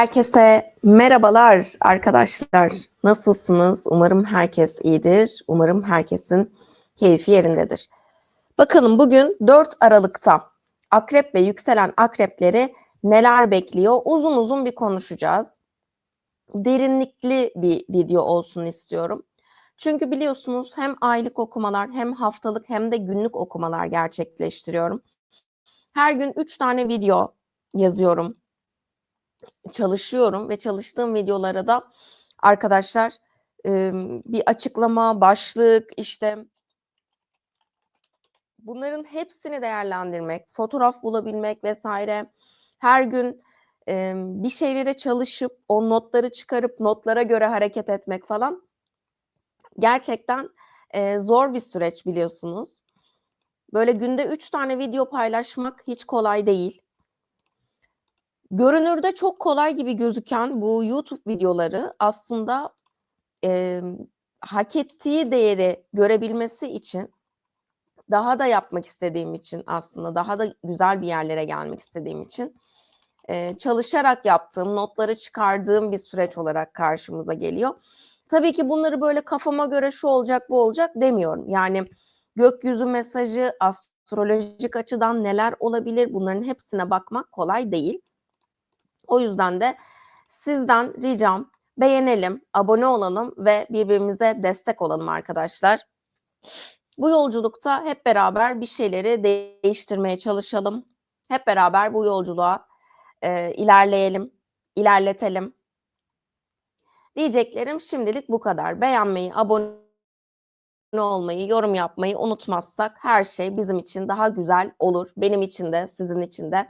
Herkese merhabalar arkadaşlar. Nasılsınız? Umarım herkes iyidir. Umarım herkesin keyfi yerindedir. Bakalım bugün 4 Aralık'ta akrep ve yükselen akrepleri neler bekliyor? Uzun uzun bir konuşacağız. Derinlikli bir video olsun istiyorum. Çünkü biliyorsunuz hem aylık okumalar hem haftalık hem de günlük okumalar gerçekleştiriyorum. Her gün 3 tane video yazıyorum çalışıyorum ve çalıştığım videolara da arkadaşlar bir açıklama, başlık işte bunların hepsini değerlendirmek, fotoğraf bulabilmek vesaire her gün bir şeylere çalışıp o notları çıkarıp notlara göre hareket etmek falan gerçekten zor bir süreç biliyorsunuz. Böyle günde üç tane video paylaşmak hiç kolay değil. Görünürde çok kolay gibi gözüken bu YouTube videoları aslında, emm, hak ettiği değeri görebilmesi için, daha da yapmak istediğim için aslında, daha da güzel bir yerlere gelmek istediğim için, eee, çalışarak yaptığım, notları çıkardığım bir süreç olarak karşımıza geliyor. Tabii ki bunları böyle kafama göre şu olacak, bu olacak demiyorum. Yani gökyüzü mesajı, astrolojik açıdan neler olabilir bunların hepsine bakmak kolay değil. O yüzden de sizden ricam beğenelim, abone olalım ve birbirimize destek olalım arkadaşlar. Bu yolculukta hep beraber bir şeyleri değiştirmeye çalışalım. Hep beraber bu yolculuğa e, ilerleyelim, ilerletelim. Diyeceklerim şimdilik bu kadar. Beğenmeyi, abone olmayı, yorum yapmayı unutmazsak her şey bizim için daha güzel olur. Benim için de, sizin için de.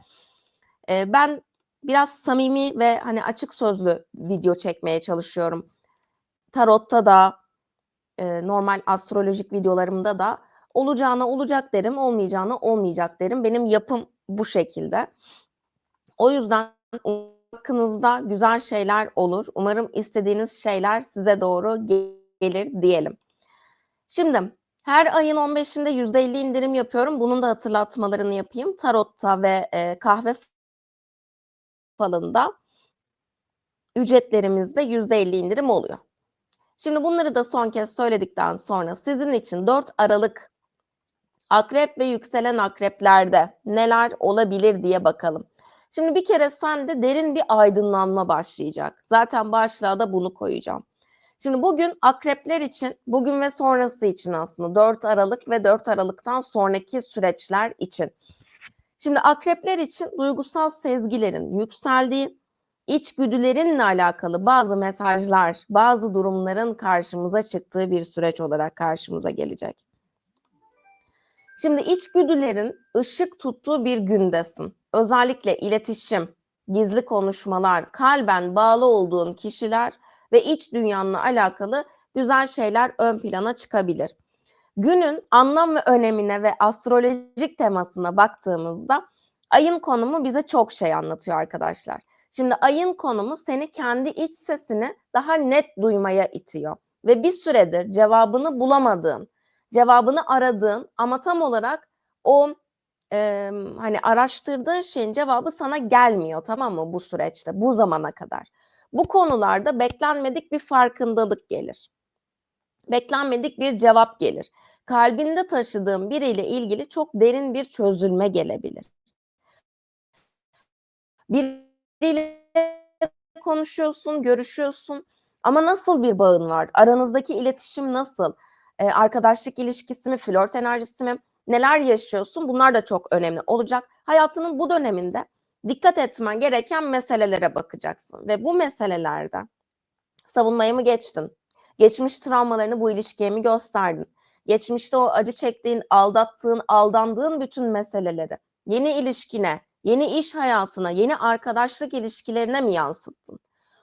E, ben biraz samimi ve hani açık sözlü video çekmeye çalışıyorum. Tarotta da e, normal astrolojik videolarımda da olacağına olacak derim, olmayacağına olmayacak derim. Benim yapım bu şekilde. O yüzden hakkınızda güzel şeyler olur. Umarım istediğiniz şeyler size doğru gelir diyelim. Şimdi her ayın 15'inde %50 indirim yapıyorum. Bunun da hatırlatmalarını yapayım. Tarotta ve e, kahve falında ücretlerimizde %50 indirim oluyor. Şimdi bunları da son kez söyledikten sonra sizin için 4 Aralık akrep ve yükselen akreplerde neler olabilir diye bakalım. Şimdi bir kere sende derin bir aydınlanma başlayacak. Zaten başlığa da bunu koyacağım. Şimdi bugün akrepler için, bugün ve sonrası için aslında 4 Aralık ve 4 Aralık'tan sonraki süreçler için Şimdi akrepler için duygusal sezgilerin yükseldiği, içgüdülerinle alakalı bazı mesajlar, bazı durumların karşımıza çıktığı bir süreç olarak karşımıza gelecek. Şimdi içgüdülerin ışık tuttuğu bir gündesin. Özellikle iletişim, gizli konuşmalar, kalben bağlı olduğun kişiler ve iç dünyanla alakalı güzel şeyler ön plana çıkabilir. Günün anlam ve önemine ve astrolojik temasına baktığımızda ayın konumu bize çok şey anlatıyor arkadaşlar. Şimdi ayın konumu seni kendi iç sesini daha net duymaya itiyor ve bir süredir cevabını bulamadığın, cevabını aradığın ama tam olarak o e, hani araştırdığın şeyin cevabı sana gelmiyor tamam mı bu süreçte bu zamana kadar. Bu konularda beklenmedik bir farkındalık gelir. Beklenmedik bir cevap gelir kalbinde taşıdığın biriyle ilgili çok derin bir çözülme gelebilir. Biriyle konuşuyorsun, görüşüyorsun ama nasıl bir bağın var? Aranızdaki iletişim nasıl? Ee, arkadaşlık ilişkisi mi, flört enerjisi mi? Neler yaşıyorsun? Bunlar da çok önemli olacak. Hayatının bu döneminde dikkat etmen gereken meselelere bakacaksın ve bu meselelerde savunmayı mı geçtin? Geçmiş travmalarını bu ilişkiye mi gösterdin? geçmişte o acı çektiğin, aldattığın, aldandığın bütün meseleleri yeni ilişkine, yeni iş hayatına, yeni arkadaşlık ilişkilerine mi yansıttın?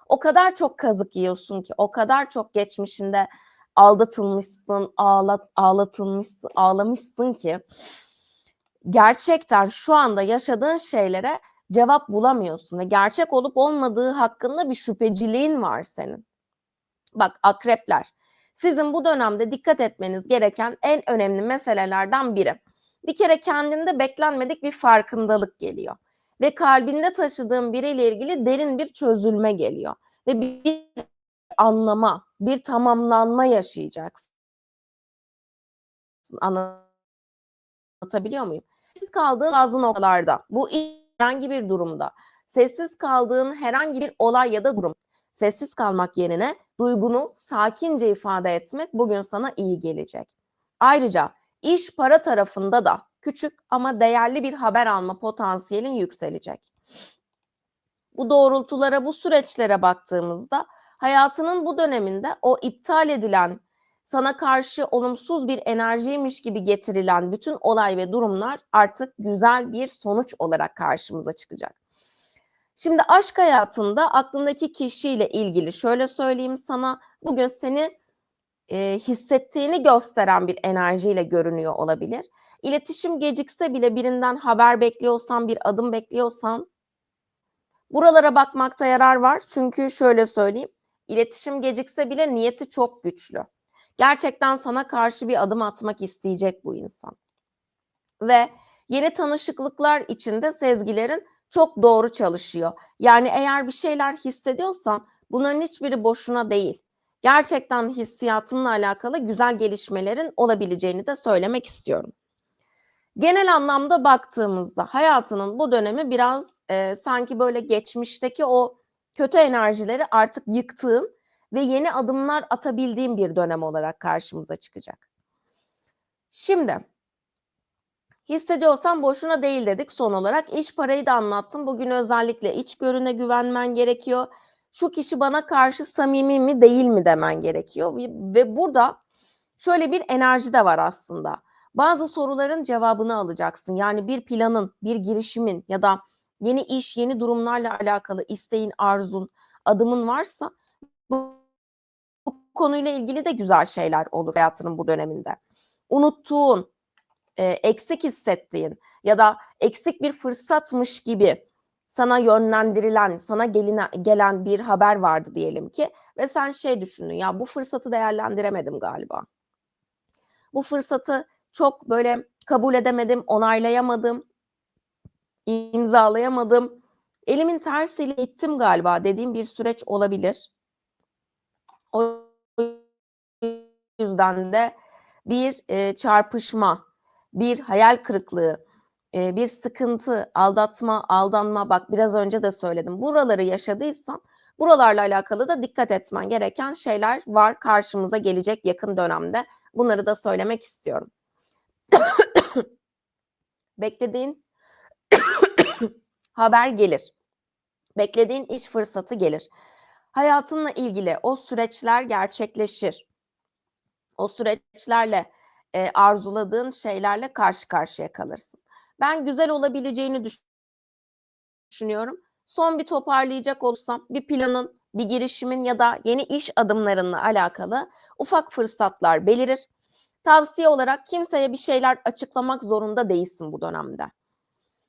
O kadar çok kazık yiyorsun ki, o kadar çok geçmişinde aldatılmışsın, ağlat, ağlatılmışsın, ağlamışsın ki gerçekten şu anda yaşadığın şeylere cevap bulamıyorsun ve gerçek olup olmadığı hakkında bir şüpheciliğin var senin. Bak akrepler sizin bu dönemde dikkat etmeniz gereken en önemli meselelerden biri. Bir kere kendinde beklenmedik bir farkındalık geliyor. ve kalbinde taşıdığın biriyle ilgili derin bir çözülme geliyor ve bir anlama, bir tamamlanma yaşayacaksın. Anlatabiliyor muyum? Sessiz kaldığın bazı noktalarda, bu herhangi bir durumda, sessiz kaldığın herhangi bir olay ya da durum, sessiz kalmak yerine duygunu sakince ifade etmek bugün sana iyi gelecek. Ayrıca iş para tarafında da küçük ama değerli bir haber alma potansiyelin yükselecek. Bu doğrultulara, bu süreçlere baktığımızda hayatının bu döneminde o iptal edilen, sana karşı olumsuz bir enerjiymiş gibi getirilen bütün olay ve durumlar artık güzel bir sonuç olarak karşımıza çıkacak. Şimdi aşk hayatında aklındaki kişiyle ilgili şöyle söyleyeyim sana bugün seni e, hissettiğini gösteren bir enerjiyle görünüyor olabilir. İletişim gecikse bile birinden haber bekliyorsan, bir adım bekliyorsan buralara bakmakta yarar var. Çünkü şöyle söyleyeyim, iletişim gecikse bile niyeti çok güçlü. Gerçekten sana karşı bir adım atmak isteyecek bu insan. Ve yeni tanışıklıklar içinde sezgilerin çok doğru çalışıyor. Yani eğer bir şeyler hissediyorsan bunların hiçbiri boşuna değil. Gerçekten hissiyatınla alakalı güzel gelişmelerin olabileceğini de söylemek istiyorum. Genel anlamda baktığımızda hayatının bu dönemi biraz e, sanki böyle geçmişteki o kötü enerjileri artık yıktığın ve yeni adımlar atabildiğin bir dönem olarak karşımıza çıkacak. Şimdi hissediyorsan boşuna değil dedik son olarak. iş parayı da anlattım. Bugün özellikle iç görüne güvenmen gerekiyor. Şu kişi bana karşı samimi mi değil mi demen gerekiyor. Ve burada şöyle bir enerji de var aslında. Bazı soruların cevabını alacaksın. Yani bir planın, bir girişimin ya da yeni iş, yeni durumlarla alakalı isteğin, arzun, adımın varsa bu, bu konuyla ilgili de güzel şeyler olur hayatının bu döneminde. Unuttuğun, e, eksik hissettiğin ya da eksik bir fırsatmış gibi sana yönlendirilen, sana geline, gelen bir haber vardı diyelim ki ve sen şey düşündün ya bu fırsatı değerlendiremedim galiba. Bu fırsatı çok böyle kabul edemedim, onaylayamadım, imzalayamadım. Elimin tersiyle ittim galiba dediğim bir süreç olabilir. O yüzden de bir e, çarpışma, bir hayal kırıklığı, e, bir sıkıntı, aldatma, aldanma bak biraz önce de söyledim. Buraları yaşadıysan buralarla alakalı da dikkat etmen gereken şeyler var karşımıza gelecek yakın dönemde. Bunları da söylemek istiyorum. Beklediğin haber gelir. Beklediğin iş fırsatı gelir. Hayatınla ilgili o süreçler gerçekleşir. O süreçlerle e, arzuladığın şeylerle karşı karşıya kalırsın. Ben güzel olabileceğini düşünüyorum. Son bir toparlayacak olursam bir planın, bir girişimin ya da yeni iş adımlarınla alakalı ufak fırsatlar belirir. Tavsiye olarak kimseye bir şeyler açıklamak zorunda değilsin bu dönemde.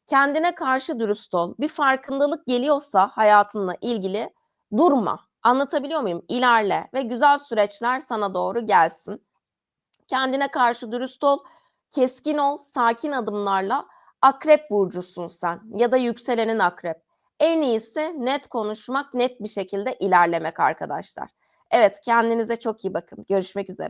Kendine karşı dürüst ol. Bir farkındalık geliyorsa hayatınla ilgili durma. Anlatabiliyor muyum? İlerle ve güzel süreçler sana doğru gelsin. Kendine karşı dürüst ol, keskin ol, sakin adımlarla akrep burcusun sen ya da yükselenin akrep. En iyisi net konuşmak, net bir şekilde ilerlemek arkadaşlar. Evet kendinize çok iyi bakın. Görüşmek üzere.